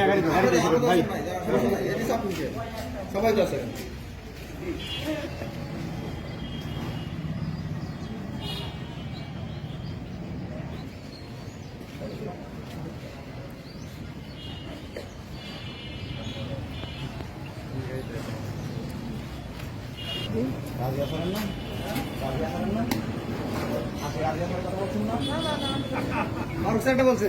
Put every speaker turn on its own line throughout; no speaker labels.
গাড়ি গাড়ি ভাই
সবাই তো আছে রাজিয়া করেন না রাজিয়া করেন না আপনি রাজিয়া করার কথা বলছেন না বলছে।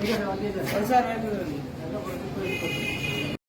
ঠিক আছে
স্যার